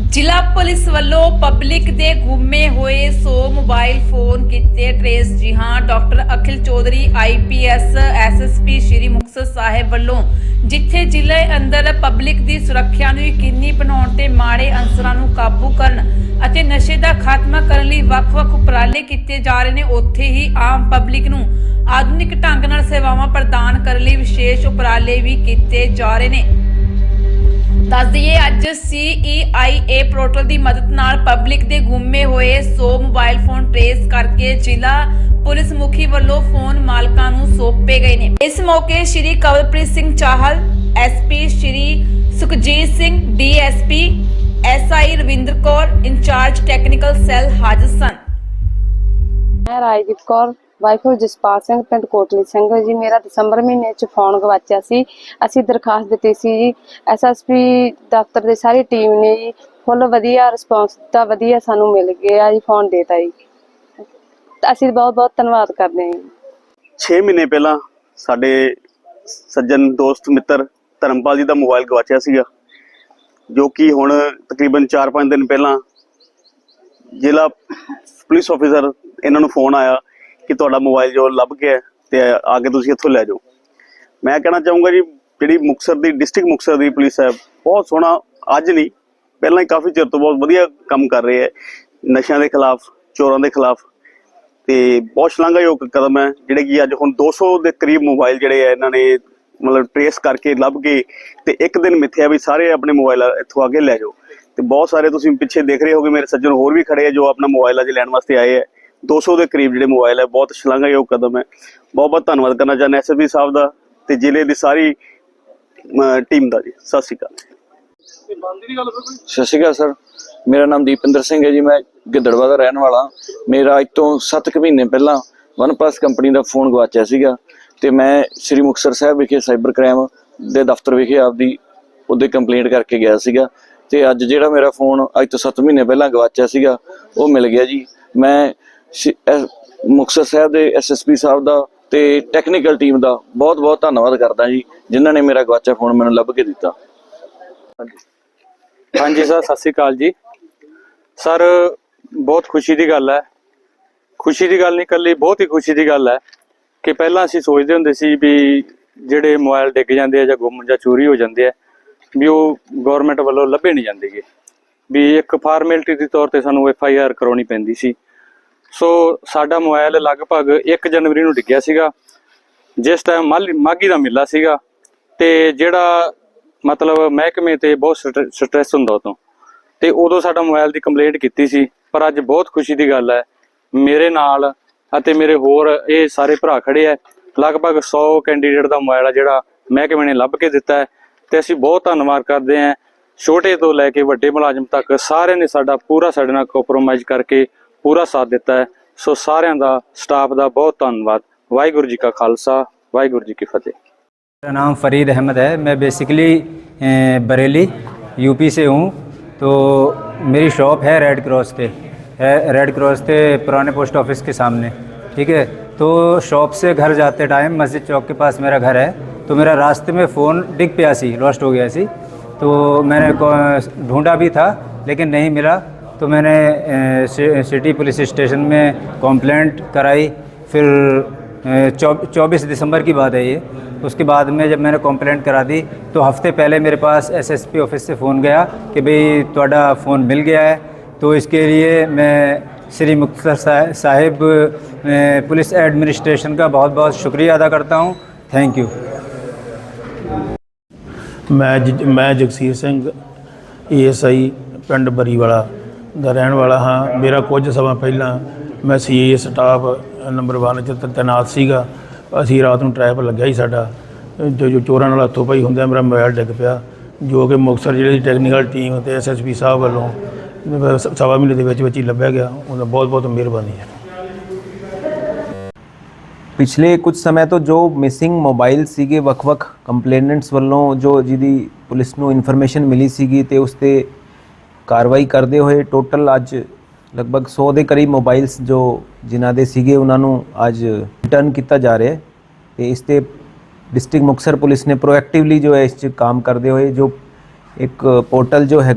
ਜ਼ਿਲ੍ਹਾ ਪੁਲਿਸ ਵੱਲੋਂ ਪਬਲਿਕ ਦੇ ਗੁੰਮੇ ਹੋਏ 100 ਮੋਬਾਈਲ ਫੋਨ ਕੀਤੇ ਟਰੇਸ ਜੀ ਹਾਂ। Doctor Akhil Chaudhary IPS SSP Shri Muktsar Sahib ਵੱਲੋਂ, ਜਿੱਥੇ ਜ਼ਿਲ੍ਹੇ ਅੰਦਰ ਪਬਲਿਕ ਦੀ ਸੁਰੱਖਿਆ ਨੂੰ ਯਕੀਨੀ ਬਣਾਉਣ ਤੇ ਮਾੜੇ ਅੰਸਰਾਂ ਨੂੰ ਕਾਬੂ ਕਰਨ ਅਤੇ ਨਸ਼ੇ ਦਾ ਖਾਤਮਾ ਕਰਨ ਲਈ ਵੱਖ-ਵੱਖ ਉਪਰਾਲੇ ਕੀਤੇ ਜਾ ਰਹੇ ਨੇ, ਉੱਥੇ ਹੀ ਆਮ ਪਬਲਿਕ ਨੂੰ ਆਧੁਨਿਕ ਢੰਗ ਨਾਲ ਸੇਵਾਵਾਂ ਪ੍ਰਦਾਨ ਕਰਨ ਲਈ ਵਿਸ਼ੇਸ਼ ਉਪਰਾਲੇ ਵੀ ਕੀਤੇ ਜਾ ਰਹੇ ਨੇ। ਦੱਸ ਦਈਏ, ਅੱਜ CEIA ਪੋਰਟਲ ਦੀ ਮਦਦ ਨਾਲ ਪਬਲਿਕ ਦੇ ਗੁੰਮੇ ਹੋਏ 100 ਮੋਬਾਈਲ ਫੋਨ ਟ੍ਰੇਸ ਕਰਕੇ ਜ਼ਿਲ੍ਹਾ ਪੁਲਿਸ ਮੁਖੀ ਵੱਲੋਂ ਫੋਨ ਮਾਲਕਾਂ ਨੂੰ ਸੌਂਪੇ ਗਏ ਨੇ। ਇਸ ਮੌਕੇ Shri Kawalpreet Singh Chahal SP Shri Sukhjeet Singh DSP SI Ravinder Kaur, incharge technical cell ਹਾਜ਼ਰ ਸਨ। ਮੈਂ ਰਾਜਦੀਪ ਕੌਰ ਵਾਈਫ ਜਸਪਾਲ ਸਿੰਘ, ਪਿੰਡ ਕੋਟਲੀ ਸਿੰਘ ਜੀ, ਮੇਰਾ ਦਸੰਬਰ ਮਹੀਨੇ ਚ ਫੋਨ ਗਵਾਚਿਆ ਸੀ। ਅਸੀਂ ਦਰਖਾਸਤ ਦਿੱਤੀ ਸੀ ਜੀ ਐਸਐਸਪੀ ਦਫ਼ਤਰ ਦੀ ਸਾਰੀ ਟੀਮ ਨੇ ਜੀ, ਫੁੱਲ ਵਧੀਆ ਰਿਸਪੌਂਸ ਦਿੱਤਾ, ਵਧੀਆ ਸਾਨੂੰ ਮਿਲ ਗਿਆ ਜੀ, ਫੋਨ ਦੇਤਾ ਜੀ। ਅਸੀਂ ਬਹੁਤ ਬਹੁਤ ਧੰਨਵਾਦ ਕਰਦੇ ਹਾਂ ਜੀ। 6 ਮਹੀਨੇ ਪਹਿਲਾਂ ਸਾਡੇ ਸੱਜਣ, ਦੋਸਤ, ਮਿੱਤਰ ਧਰਮਪਾਲ ਜੀ ਦਾ ਮੋਬਾਈਲ ਗਵਾਚਿਆ ਸੀਗਾ, ਜੋ ਕਿ ਹੁਣ ਤਕਰੀਬਨ 4-5 ਦਿਨ ਪਹਿਲਾਂ ਜ਼ਿਲ੍ਹਾ ਪੁਲਿਸ ਆਫੀਸਰ ਇਹਨਾਂ ਨੂੰ ਫੋਨ ਆਇਆ ਕਿ ਤੁਹਾਡਾ ਮੋਬਾਈਲ ਜੋ ਲੱਭ ਗਿਆ ਤੇ ਆ ਕੇ ਤੁਸੀਂ ਇੱਥੋਂ ਲੈ ਜਾਓ। ਮੈਂ ਕਹਿਣਾ ਚਾਹੂੰਗਾ ਜੀ, ਜਿਹੜੀ ਮੁਕਤਸਰ ਦੀ, ਡਿਸਟ੍ਰਿਕਟ ਮੁਕਤਸਰ ਦੀ ਪੁਲਿਸ ਹੈ, ਬਹੁਤ ਸੋਹਣਾ, ਅੱਜ ਨਹੀਂ, ਪਹਿਲਾਂ ਹੀ ਕਾਫੀ ਚਿਰ ਤੋਂ ਬਹੁਤ ਵਧੀਆ ਕੰਮ ਕਰ ਰਹੀ ਹੈ। ਨਸ਼ਿਆਂ ਦੇ ਖਿਲਾਫ, ਚੋਰਾਂ ਦੇ ਖਿਲਾਫ, ਤੇ ਬਹੁਤ ਸ਼ਲਾਘਾਯੋਗ ਕਦਮ ਹੈ, ਜਿਹੜੇ ਕਿ ਅੱਜ ਹੁਣ 200 ਦੇ ਕਰੀਬ ਮੋਬਾਈਲ ਜਿਹੜੇ ਆ ਇਹਨਾਂ ਨੇ ਮਤਲਬ ਟ੍ਰੇਸ ਕਰਕੇ ਲੱਭ ਕੇ ਤੇ ਇੱਕ ਦਿਨ ਮਿੱਥਿਆ ਵੀ ਸਾਰੇ ਆਪਣੇ ਮੋਬਾਈਲ ਇੱਥੋਂ ਆ ਕੇ ਲੈ ਜਾਓ। ਤੇ ਬਹੁਤ ਸਾਰੇ ਤੁਸੀਂ ਪਿੱਛੇ ਦੇਖ ਰਹੇ ਹੋਗੇ, ਮੇਰੇ ਸੱਜਣ ਹੋਰ ਵੀ ਖੜੇ ਆ ਜੋ ਆਪਣਾ ਮੋਬਾਈਲ ਅੱਜ ਲੈਣ ਵਾਸਤੇ ਆਏ ਆ 200 ਦੇ ਕਰੀਬ ਜਿਹੜੇ ਮੋਬਾਈਲ ਹੈ, ਬਹੁਤ ਸ਼ਲਾਘਾਯੋਗ ਕਦਮ ਹੈ। ਬਹੁਤ ਬਹੁਤ ਧੰਨਵਾਦ ਕਰਨਾ ਚਾਹੁੰਦਾ ਐਸਐਸਪੀ ਸਾਹਿਬ ਦਾ ਤੇ ਜ਼ਿਲ੍ਹੇ ਦੀ ਸਾਰੀ ਟੀਮ ਦਾ ਜੀ। ਸਤਿ ਸ਼੍ਰੀ ਅਕਾਲ। ਸਤਿ ਸ਼੍ਰੀ ਅਕਾਲ, ਸਰ। ਮੇਰਾ ਨਾਮ ਦੀਪਿੰਦਰ ਸਿੰਘ ਹੈ ਜੀ, ਮੈਂ ਗਿੱਦੜਵਾ ਦਾ ਰਹਿਣ ਵਾਲਾ। ਮੇਰਾ ਅੱਜ ਤੋਂ 7 ਕੁ ਮਹੀਨੇ ਪਹਿਲਾਂ ਵਨਪਲਸ ਕੰਪਨੀ ਦਾ ਫੋਨ ਗਵਾਚਿਆ ਸੀਗਾ ਤੇ ਮੈਂ ਸ੍ਰੀ ਮੁਕਤਸਰ ਸਾਹਿਬ ਵਿਖੇ ਸਾਈਬਰ ਕ੍ਰਾਈਮ ਦੇ ਦਫ਼ਤਰ ਵਿਖੇ ਆਪਦੀ ਉਹਦੇ ਕੰਪਲੇਂਟ ਕਰਕੇ ਗਿਆ ਸੀਗਾ ਤੇ ਅੱਜ ਜਿਹੜਾ ਮੇਰਾ ਫੋਨ ਅੱਜ ਤੋਂ 7 ਮਹੀਨੇ ਪਹਿਲਾਂ ਗਵਾਚਿਆ ਸੀਗਾ, ਉਹ ਮਿਲ ਗਿਆ ਜੀ। ਮੈਂ ਸ਼੍ਰੀ- ਮੁਕਤਸਰ ਸਾਹਿਬ ਦੇ ਐਸਐਸਪੀ ਸਾਹਿਬ ਦਾ ਤੇ ਟੈਕਨੀਕਲ ਟੀਮ ਦਾ ਬਹੁਤ ਬਹੁਤ ਧੰਨਵਾਦ ਕਰਦਾ ਜੀ, ਜਿਨ੍ਹਾਂ ਨੇ ਮੇਰਾ ਗਵਾਚਿਆ ਫੋਨ ਮੈਨੂੰ ਲੱਭ ਕੇ ਦਿੱਤਾ। ਹਾਂਜੀ। ਸਰ, ਸਤਿ ਸ੍ਰੀ ਅਕਾਲ ਜੀ। ਸਰ, ਬਹੁਤ ਖੁਸ਼ੀ ਦੀ ਗੱਲ ਹੈ। ਖੁਸ਼ੀ ਦੀ ਗੱਲ ਨਹੀਂ ਕੱਲੀ ਬਹੁਤ ਹੀ ਖੁਸ਼ੀ ਦੀ ਗੱਲ ਹੈ ਕਿ ਪਹਿਲਾਂ ਅਸੀਂ ਸੋਚਦੇ ਹੁੰਦੇ ਸੀ ਵੀ ਜਿਹੜੇ ਮੋਬਾਈਲ ਡਿੱਗ ਜਾਂਦੇ ਆ ਜਾਂ ਗੁੰਮ ਜਾਂ ਚੋਰੀ ਹੋ ਜਾਂਦੇ ਆ ਵੀ ਉਹ ਗਵਰਨਮੈਂਟ ਵੱਲੋਂ ਲੱਭੇ ਨਹੀਂ ਜਾਂਦੇਗੇ ਵੀ ਇੱਕ ਫਾਰਮੈਲਿਟੀ ਦੇ ਤੌਰ ਤੇ ਸਾਨੂੰ ਐਫ ਆਈ ਆਰ ਕਰਾਉਣੀ ਪੈਂਦੀ ਸੀ। ਸੋ ਸਾਡਾ ਮੋਬਾਈਲ ਲਗਭਗ 1 ਜਨਵਰੀ ਨੂੰ ਡਿੱਗਿਆ ਸੀਗਾ। ਜਿਸ ਟਾਈਮ ਮਾਲੀ- ਮਾਘੀ ਦਾ ਮੇਲਾ ਸੀਗਾ ਤੇ ਜਿਹੜਾ ਮਤਲਬ ਮਹਿਕਮੇ ਤੇ ਬਹੁਤ ਸਟ੍ਰੈਸ ਹੁੰਦਾ ਉਦੋਂ। ਤੇ ਉਦੋਂ ਸਾਡਾ ਮੋਬਾਈਲ ਦੀ ਕੰਪਲੇਂਟ ਕੀਤੀ ਸੀ, ਪਰ ਅੱਜ ਬਹੁਤ ਖੁਸ਼ੀ ਦੀ ਗੱਲ ਹੈ। ਮੇਰੇ ਨਾਲ ਅਤੇ ਮੇਰੇ ਹੋਰ ਇਹ ਸਾਰੇ ਭਰਾ ਖੜੇ ਆ ਲਗਭਗ 100 ਕੈਂਡੀਡੇਟ ਦਾ ਮੋਬਾਈਲ ਆ ਜਿਹੜਾ ਮਹਿਕਮੇ ਨੇ ਲੱਭ ਕੇ ਦਿੱਤਾ ਹੈ। ਤੇ ਅਸੀਂ ਬਹੁਤ ਧੰਨਵਾਦ ਕਰਦੇ ਹਾਂ। ਛੋਟੇ ਤੋਂ ਲੈ ਕੇ ਵੱਡੇ ਮੁਲਾਜ਼ਮ ਤੱਕ ਸਾਰਿਆਂ ਨੇ ਸਾਡਾ ਪੂਰਾ ਸਾਡੇ ਨਾਲ ਕੰਪਰੋਮਾਈਜ਼ ਕਰਕੇ ਪੂਰਾ ਸਾਥ ਦਿੱਤਾ ਹੈ ਸੋ ਸਾਰਿਆਂ ਦਾ ਸਟਾਫ ਦਾ ਬਹੁਤ ਧੰਨਵਾਦ ਵਾਹਿਗੁਰੂ ਜੀ ਕਾ ਖਾਲਸਾ ਵਾਹਿਗੁਰੂ ਜੀ ਕੀ ਫਤਿਹ मेरा नाम फरीद अहमद है मैं बेसिकली बरेली यूपी से हूँ तो मेरी शॉप है रेड क्रॉस पे है रेड क्रॉस पे पुराने पोस्ट ऑफिस के सामने ठीक है तो शॉप से घर जाते टाइम मस्जिद चौक के पास मेरा घर है तो मेरा रास्ते में फ़ोन डिग पिया सी लॉस्ट हो गया सी तो मैंने को- ढूंढा भी था लेकिन नहीं मिला तो मैंने सिटी पुलिस स्टेशन में कॉम्प्लेंट कराई। फिर चौबीस दिसंबर की बात है ये। उसके बाद में जब मैंने कंप्लेंट करा दी तो हफ़्ते पहले मेरे पास एसएसपी ऑफ़िस से फ़ोन गया कि भाई थोड़ा फ़ोन मिल गया है। तो इसके लिए मैं श्री मुख्तर साहिब पुलिस एडमिनिस्ट्रेशन का बहुत बहुत शुक्रिया अदा करता हूँ। Thank you. मैं ज, मैं जगसीर सिंह एस आई पिंड बरीवाला। ਦਾ ਰਹਿਣ ਵਾਲਾ ਹਾਂ। ਮੇਰਾ ਕੁਝ ਸਮਾਂ ਪਹਿਲਾਂ ਮੈਂ ਸੀਏ ਸਟਾਫ ਨੰਬਰ 1 ਚ ਤੈਨਾਤ ਸੀਗਾ। ਅਸੀਂ ਰਾਤ ਨੂੰ ਟ੍ਰੈਪ ਲੱਗਿਆ ਹੀ ਸਾਡਾ। ਜੋ ਜੋ ਚੋਰਾਂ ਨਾਲ ਹੱਥੋਂ ਪਈ ਹੁੰਦਾ ਮੇਰਾ ਮੋਬਾਈਲ ਡਿੱਗ ਪਿਆ। ਜੋ ਕਿ ਮੁਕਤਸਰ ਜ਼ਿਲ੍ਹੇ ਦੀ ਟੈਕਨੀਕਲ ਟੀਮ ਤੇ ਐਸਐਸਪੀ ਸਾਹਿਬ ਵੱਲੋਂ ਸਵਾ ਮਹੀਨੇ ਦੇ ਵਿੱਚ ਵਿੱਚ ਹੀ ਲੱਭਿਆ ਗਿਆ। ਉਹਦਾ ਬਹੁਤ ਬਹੁਤ ਮਿਹਰਬਾਨੀ ਹੈ। ਪਿਛਲੇ ਕੁਝ ਸਮੇਂ ਤੋਂ ਜੋ ਮਿਸਿੰਗ ਮੋਬਾਈਲ ਸੀਗੇ, ਵੱਖ-ਵੱਖ ਕੰਪਲੇਨੈਂਟਸ ਵੱਲੋਂ ਜੋ ਜਿਹਦੀ ਪੁਲਿਸ ਨੂੰ ਇਨਫੋਰਮੇਸ਼ਨ ਮਿਲੀ ਸੀਗੀ ਤੇ ਉਸ ਤੇ ਕਾਰਵਾਈ ਕਰਦੇ ਹੋਏ ਟੋਟਲ ਅੱਜ ਲਗਭਗ 100 ਦੇ ਕਰੀਬ ਮੋਬਾਈਲਸ ਜੋ ਜਿਨ੍ਹਾਂ ਦੇ ਸੀਗੇ ਉਹਨਾਂ ਨੂੰ ਅੱਜ ਰਿਟਰਨ ਕੀਤਾ ਜਾ ਰਿਹਾ ਹੈ ਤੇ ਇਸ ਤੇ ਡਿਸਟ੍ਰਿਕਟ ਮੁਕਤਸਰ ਪੁਲਿਸ ਨੇ ਪ੍ਰੋਐਕਟਿਵਲੀ ਜੋ ਹੈ ਇਸ 'ਚ ਕੰਮ ਕਰਦੇ ਹੋਏ ਜੋ ਇੱਕ ਪੋਰਟਲ ਜੋ ਹੈ,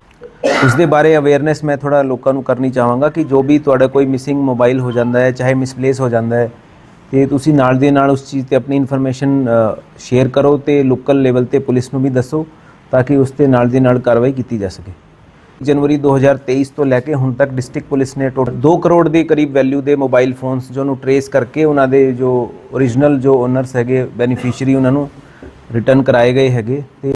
ਉਸ ਦੇ ਬਾਰੇ ਅਵੇਅਰਨੈਸ ਮੈਂ ਥੋੜਾ ਲੋਕਾਂ ਨੂੰ ਕਰਨੀ ਚਾਹਾਂਗਾ ਕਿ ਜੋ ਵੀ ਤੁਹਾਡਾ ਕੋਈ ਮਿਸਿੰਗ ਮੋਬਾਈਲ ਹੋ ਜਾਂਦਾ ਹੈ, ਚਾਹੇ ਮਿਸਪਲੇਸ ਹੋ ਜਾਂਦਾ ਹੈ, ਤੇ ਤੁਸੀਂ ਨਾਲ ਦੇ ਨਾਲ ਉਸ ਚੀਜ਼ ਤੇ ਆਪਣੀ ਇਨਫੋਰਮੇਸ਼ਨ ਸ਼ੇਅਰ ਕਰੋ ਤੇ ਲੋਕਲ ਲੈਵਲ ਤੇ ਪੁਲਿਸ ਨੂੰ ਵੀ ਦੱਸੋ ਤਾਂ ਕਿ ਉਸ ਤੇ ਨਾਲ ਦੇ ਨਾਲ ਕਾਰਵਾਈ ਕੀਤੀ ਜਾ ਸਕੇ। ਜਨਵਰੀ 2023 ਤੋਂ ਲੈ ਕੇ ਹੁਣ ਤੱਕ ਡਿਸਟ੍ਰਿਕਟ ਪੁਲਿਸ ਨੇ ਟੋਟਲ 2 ਕਰੋੜ ਦੇ ਕਰੀਬ ਵੈਲਿਊ ਦੇ ਮੋਬਾਈਲ ਫੋਨਸ ਜੋ ਨੂੰ ਟਰੇਸ ਕਰਕੇ ਉਹਨਾਂ ਦੇ ਜੋ origignal ਜੋ ਓਨਰਸ ਹੈਗੇ ਬੈਨੀਫੀਸ਼ੀਅਰੀ ਉਹਨਾਂ ਨੂੰ ਰਿਟਰਨ ਕਰਾਏ ਗਏ ਹੈਗੇ ਤੇ